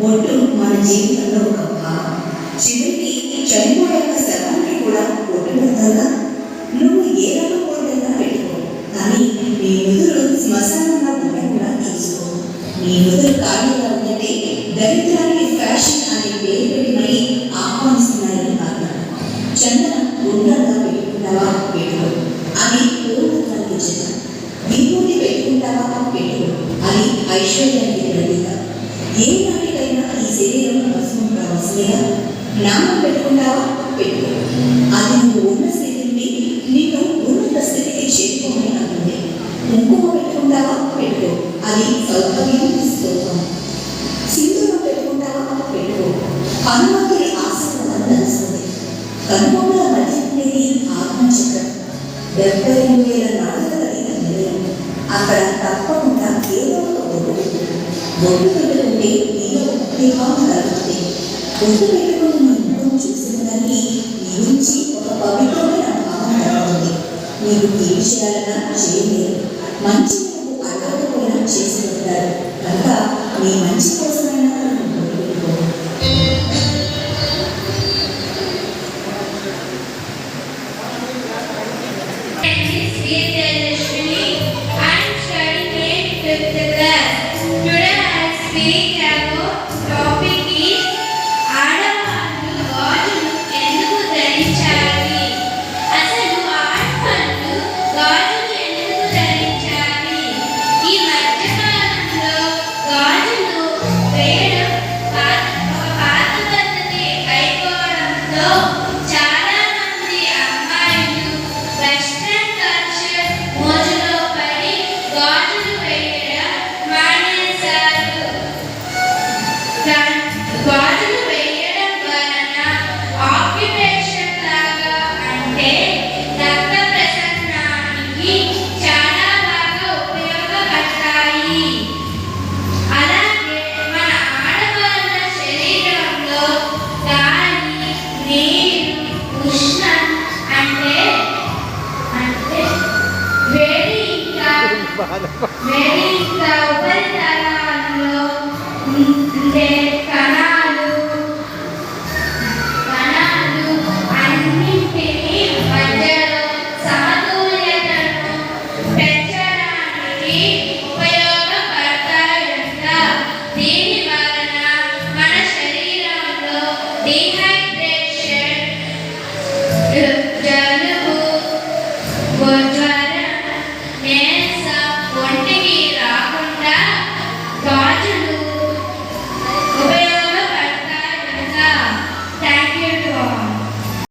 ఒట్టు మన జీవితంలో ఒక భాగం. చివరికి చనిపోయాక శవాన్ని కూడా పొట్టు పెడతాగా నువ్వు ఏ రకం కోరికైనా పెట్టుకో కానీ నీ ముదురు శ్మశానంగా ఉండకుండా చూసుకో. నీ ముదురు ఖాళీగా ఉందంటే దరిద్రానికి ఫ్యాషన్ అనే పేరు పెట్టి మరీ ఆహ్వానిస్తున్నారని అర్థం చందన గుండ్రంగా పెట్టుకుంటావా? పెట్టుకో. అది పూర్వత్వానికి చిత్రం విభూతి పెట్టుకుంటావా? పెట్టుకో. అది ఐశ్వర్యానికి ప్రతీక. ఏ నాటికైనా భస్మం నామం పెట్టుకుంటావా? పెట్టు అది నువ్వు ఉన్న స్థితిని నీకు ఉన్నత స్థితికి చేరుకోమని అంటుంది కుంకుమ పెట్టుకుంటావా? పెట్టు అది సౌకర్యం స్తోత్రం సింధూరం పెట్టుకుంటావా? పెట్టు హనుమంతుడి ఆశీర్వాదం తెలుస్తుంది కనుమల మధ్యనేది ఆత్మచక్రం. డెబ్బై రెండు వేల నాలుగు కలిగిన నిలయం అక్కడ తప్పకుండా ఏదో ఒక బొట్టు. పెట్టు. బొట్టు పెట్టుకుంటే నీలో ఉద్వేగం కలుగుతుంది బొట్టు పెట్టుకుని నీ ముఖం చూసిన దానికి నీ ఒక పవిత్రమైన భావం కలుగుతుంది చేయలేరు మంచి అడగకపోయినా చేసి ఉంటారు కనుక మంచి కోసమైనా Many Mary, the